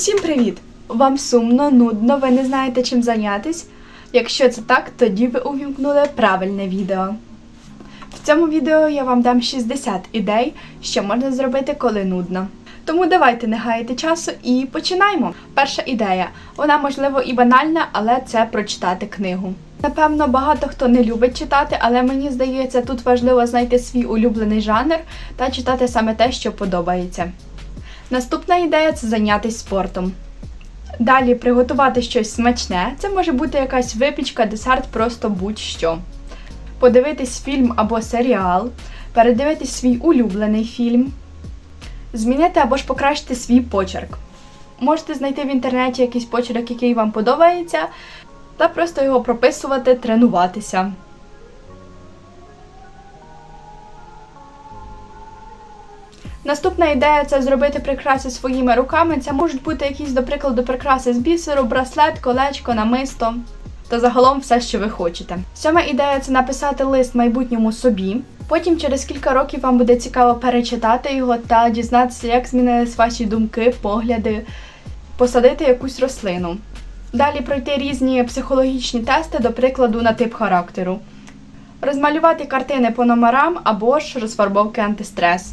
Усім привіт! Вам сумно, нудно, ви не знаєте чим зайнятись? Якщо це так, тоді ви увімкнули правильне відео. В цьому відео я вам дам 60 ідей, що можна зробити, коли нудно. Тому давайте не гаяти часу і починаємо. Перша ідея. Вона можливо і банальна, але це прочитати книгу. Напевно, багато хто не любить читати, але мені здається, тут важливо знайти свій улюблений жанр та читати саме те, що подобається. Наступна ідея це зайнятися спортом. Далі приготувати щось смачне. Це може бути якась випічка, десерт, просто будь-що. Подивитись фільм або серіал, передивитись свій улюблений фільм, змінити або ж покращити свій почерк. Можете знайти в інтернеті якийсь почерк, який вам подобається, та просто його прописувати, тренуватися. Наступна ідея це зробити прикраси своїми руками. Це можуть бути якісь, до прикладу, прикраси з бісеру, браслет, колечко, намисто та загалом все, що ви хочете. Сьома ідея це написати лист майбутньому собі. Потім через кілька років вам буде цікаво перечитати його та дізнатися, як змінились ваші думки, погляди, посадити якусь рослину. Далі пройти різні психологічні тести, до прикладу, на тип характеру. Розмалювати картини по номерам або ж розфарбовки антистрес.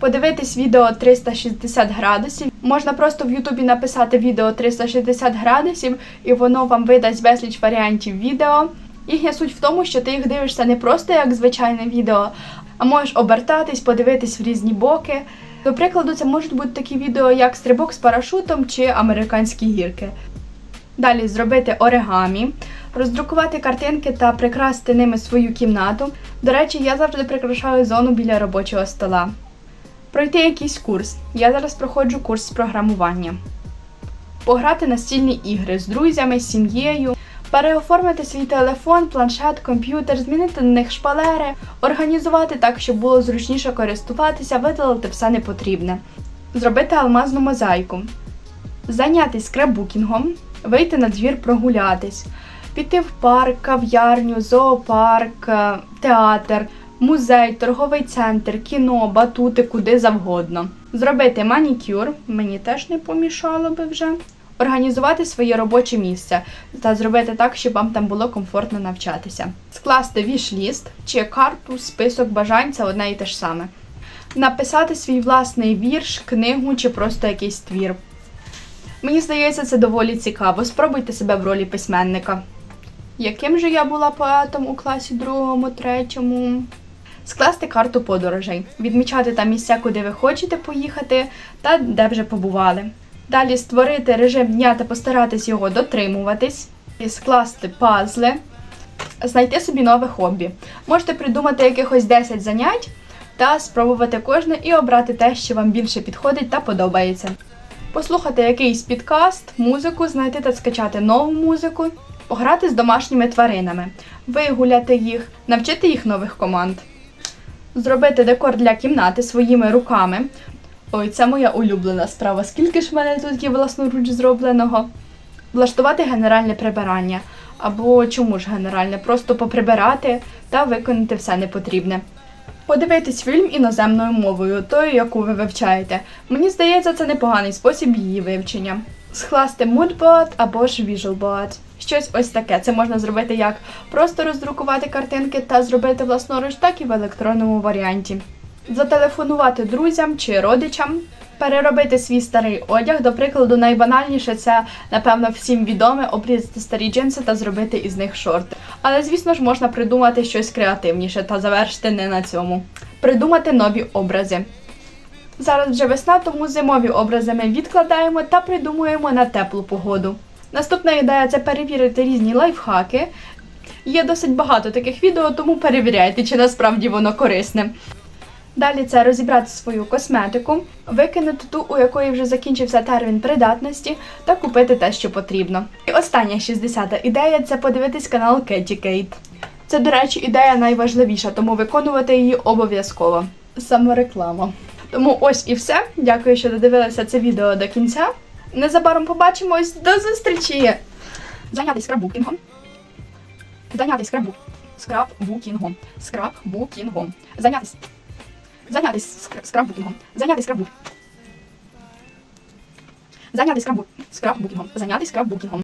Подивитись відео 360 градусів. Можна просто в Ютубі написати відео 360 градусів, і воно вам видасть безліч варіантів відео. Їхня суть в тому, що ти їх дивишся не просто як звичайне відео, а можеш обертатись, подивитись в різні боки. До прикладу, це можуть бути такі відео, як стрибок з парашутом чи американські гірки. Далі зробити оригамі, роздрукувати картинки та прикрасити ними свою кімнату. До речі, я завжди прикрашаю зону біля робочого стола. Пройти якийсь курс. Я зараз проходжу курс з програмування. Пограти настільні ігри з друзями, сім'єю, переоформити свій телефон, планшет, комп'ютер, змінити на них шпалери, організувати так, щоб було зручніше користуватися, видалити все непотрібне, зробити алмазну мозаїку, зайнятися скраббукінгом, вийти на двір прогулятись, піти в парк, кав'ярню, зоопарк, е, театр музей, торговий центр, кіно, батути, куди завгодно. Зробити манікюр, мені теж не помішало би вже. Організувати своє робоче місце та зробити так, щоб вам там було комфортно навчатися. Скласти віш-ліст чи карту, список бажань це одне і те ж саме. Написати свій власний вірш, книгу чи просто якийсь твір. Мені здається, це доволі цікаво. Спробуйте себе в ролі письменника. Яким же я була поетом у класі другому, третьому? Скласти карту подорожей, відмічати там місця, куди ви хочете поїхати, та де вже побували. Далі створити режим дня та постаратись його дотримуватись, і скласти пазли, знайти собі нове хобі. Можете придумати якихось 10 занять та спробувати кожне і обрати те, що вам більше підходить та подобається. Послухати якийсь підкаст, музику, знайти та скачати нову музику, пограти з домашніми тваринами, вигуляти їх, навчити їх нових команд зробити декор для кімнати своїми руками. Ой, це моя улюблена справа. Скільки ж в мене тут є власноруч зробленого? Влаштувати генеральне прибирання. Або чому ж генеральне? Просто поприбирати та виконати все непотрібне. Подивитись фільм іноземною мовою, тою, яку ви вивчаєте. Мені здається, це непоганий спосіб її вивчення. Скласти moodboard або ж visualboard. Щось ось таке. Це можна зробити як просто роздрукувати картинки та зробити власноруч, так і в електронному варіанті. Зателефонувати друзям чи родичам, переробити свій старий одяг. До прикладу, найбанальніше це, напевно, всім відоме обрізати старі джинси та зробити із них шорти. Але, звісно ж, можна придумати щось креативніше та завершити не на цьому. Придумати нові образи. Зараз вже весна, тому зимові образи ми відкладаємо та придумуємо на теплу погоду. Наступна ідея це перевірити різні лайфхаки. Є досить багато таких відео, тому перевіряйте, чи насправді воно корисне. Далі це розібрати свою косметику, викинути ту, у якої вже закінчився термін придатності, та купити те, що потрібно. І остання 60-та ідея це подивитись канал Кеті Кейт. Це, до речі, ідея найважливіша, тому виконувати її обов'язково. Самореклама. Тому ось і все. Дякую, що додивилися це відео до кінця. Незабаром побачимось. До зустрічі! Зайнятися скраббукінгом. Зайнятися скраббук. Скраббукінгом. Скраббукінгом. Зайнятися. Зайнятися скраббукінгом. Зайнятися скраббук. Зайнятися скраббу- скраббукінгом. Зайнятися скраббукінгом.